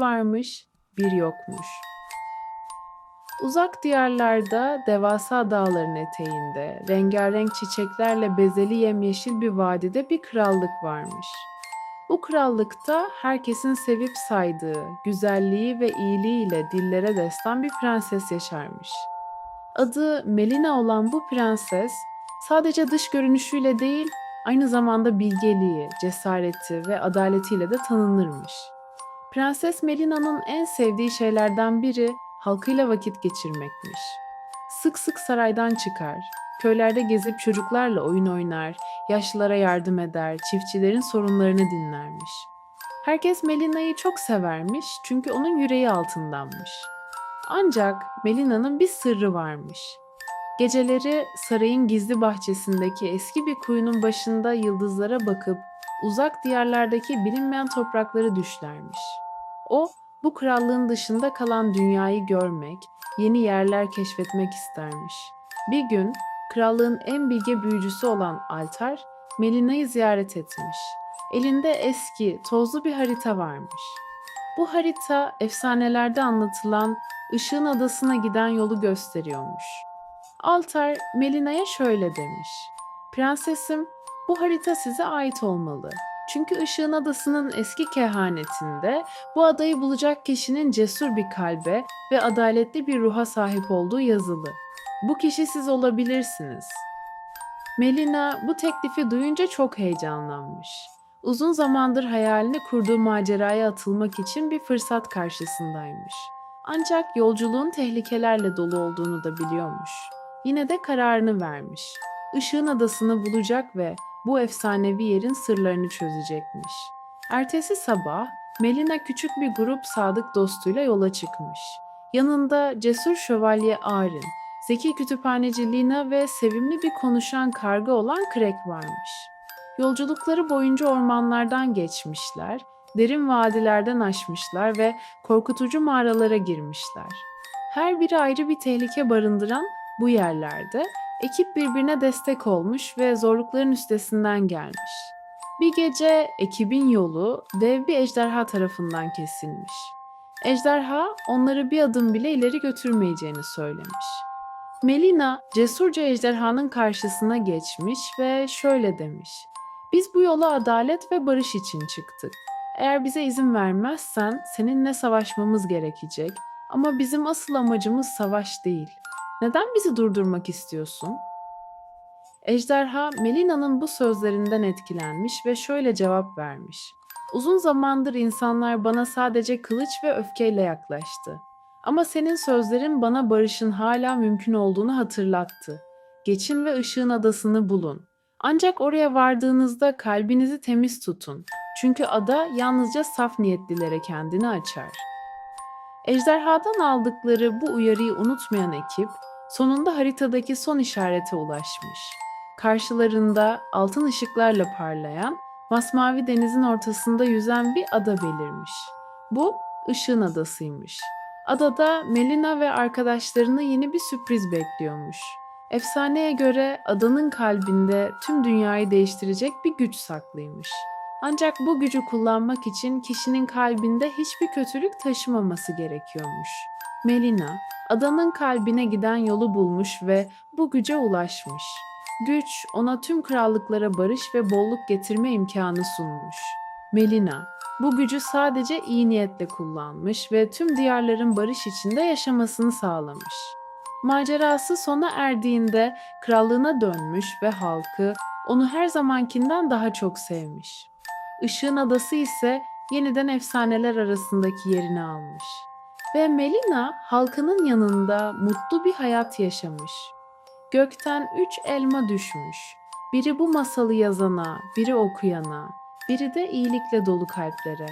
varmış, bir yokmuş. Uzak diyarlarda, devasa dağların eteğinde, rengarenk çiçeklerle bezeli yemyeşil bir vadide bir krallık varmış. Bu krallıkta herkesin sevip saydığı, güzelliği ve iyiliğiyle dillere destan bir prenses yaşarmış. Adı Melina olan bu prenses sadece dış görünüşüyle değil, aynı zamanda bilgeliği, cesareti ve adaletiyle de tanınırmış. Prenses Melina'nın en sevdiği şeylerden biri halkıyla vakit geçirmekmiş. Sık sık saraydan çıkar, köylerde gezip çocuklarla oyun oynar, yaşlılara yardım eder, çiftçilerin sorunlarını dinlermiş. Herkes Melina'yı çok severmiş çünkü onun yüreği altındanmış. Ancak Melina'nın bir sırrı varmış. Geceleri sarayın gizli bahçesindeki eski bir kuyunun başında yıldızlara bakıp uzak diyarlardaki bilinmeyen toprakları düşlermiş. O, bu krallığın dışında kalan dünyayı görmek, yeni yerler keşfetmek istermiş. Bir gün krallığın en bilge büyücüsü olan Altar, Melina'yı ziyaret etmiş. Elinde eski, tozlu bir harita varmış. Bu harita efsanelerde anlatılan Işığın Adası'na giden yolu gösteriyormuş. Altar Melina'ya şöyle demiş. Prensesim, bu harita size ait olmalı. Çünkü Işığın Adası'nın eski kehanetinde bu adayı bulacak kişinin cesur bir kalbe ve adaletli bir ruha sahip olduğu yazılı. Bu kişi siz olabilirsiniz. Melina bu teklifi duyunca çok heyecanlanmış. Uzun zamandır hayalini kurduğu maceraya atılmak için bir fırsat karşısındaymış. Ancak yolculuğun tehlikelerle dolu olduğunu da biliyormuş. Yine de kararını vermiş. Işığın adasını bulacak ve bu efsanevi yerin sırlarını çözecekmiş. Ertesi sabah Melina küçük bir grup sadık dostuyla yola çıkmış. Yanında cesur şövalye Arin, zeki kütüphaneci Lina ve sevimli bir konuşan karga olan Krek varmış. Yolculukları boyunca ormanlardan geçmişler, derin vadilerden aşmışlar ve korkutucu mağaralara girmişler. Her biri ayrı bir tehlike barındıran bu yerlerde ekip birbirine destek olmuş ve zorlukların üstesinden gelmiş. Bir gece ekibin yolu dev bir ejderha tarafından kesilmiş. Ejderha onları bir adım bile ileri götürmeyeceğini söylemiş. Melina cesurca ejderhanın karşısına geçmiş ve şöyle demiş. Biz bu yola adalet ve barış için çıktık. Eğer bize izin vermezsen seninle savaşmamız gerekecek. Ama bizim asıl amacımız savaş değil. Neden bizi durdurmak istiyorsun? Ejderha Melina'nın bu sözlerinden etkilenmiş ve şöyle cevap vermiş. Uzun zamandır insanlar bana sadece kılıç ve öfkeyle yaklaştı. Ama senin sözlerin bana barışın hala mümkün olduğunu hatırlattı. Geçin ve ışığın adasını bulun. Ancak oraya vardığınızda kalbinizi temiz tutun. Çünkü ada yalnızca saf niyetlilere kendini açar. Ejderhadan aldıkları bu uyarıyı unutmayan ekip sonunda haritadaki son işarete ulaşmış. Karşılarında altın ışıklarla parlayan, masmavi denizin ortasında yüzen bir ada belirmiş. Bu ışığın adasıymış. Adada Melina ve arkadaşlarını yeni bir sürpriz bekliyormuş. Efsaneye göre adanın kalbinde tüm dünyayı değiştirecek bir güç saklıymış. Ancak bu gücü kullanmak için kişinin kalbinde hiçbir kötülük taşımaması gerekiyormuş. Melina, adanın kalbine giden yolu bulmuş ve bu güce ulaşmış. Güç ona tüm krallıklara barış ve bolluk getirme imkanı sunmuş. Melina, bu gücü sadece iyi niyetle kullanmış ve tüm diyarların barış içinde yaşamasını sağlamış. Macerası sona erdiğinde krallığına dönmüş ve halkı onu her zamankinden daha çok sevmiş. Işığın adası ise yeniden efsaneler arasındaki yerini almış. Ve Melina halkının yanında mutlu bir hayat yaşamış. Gökten üç elma düşmüş. Biri bu masalı yazana, biri okuyana, biri de iyilikle dolu kalplere.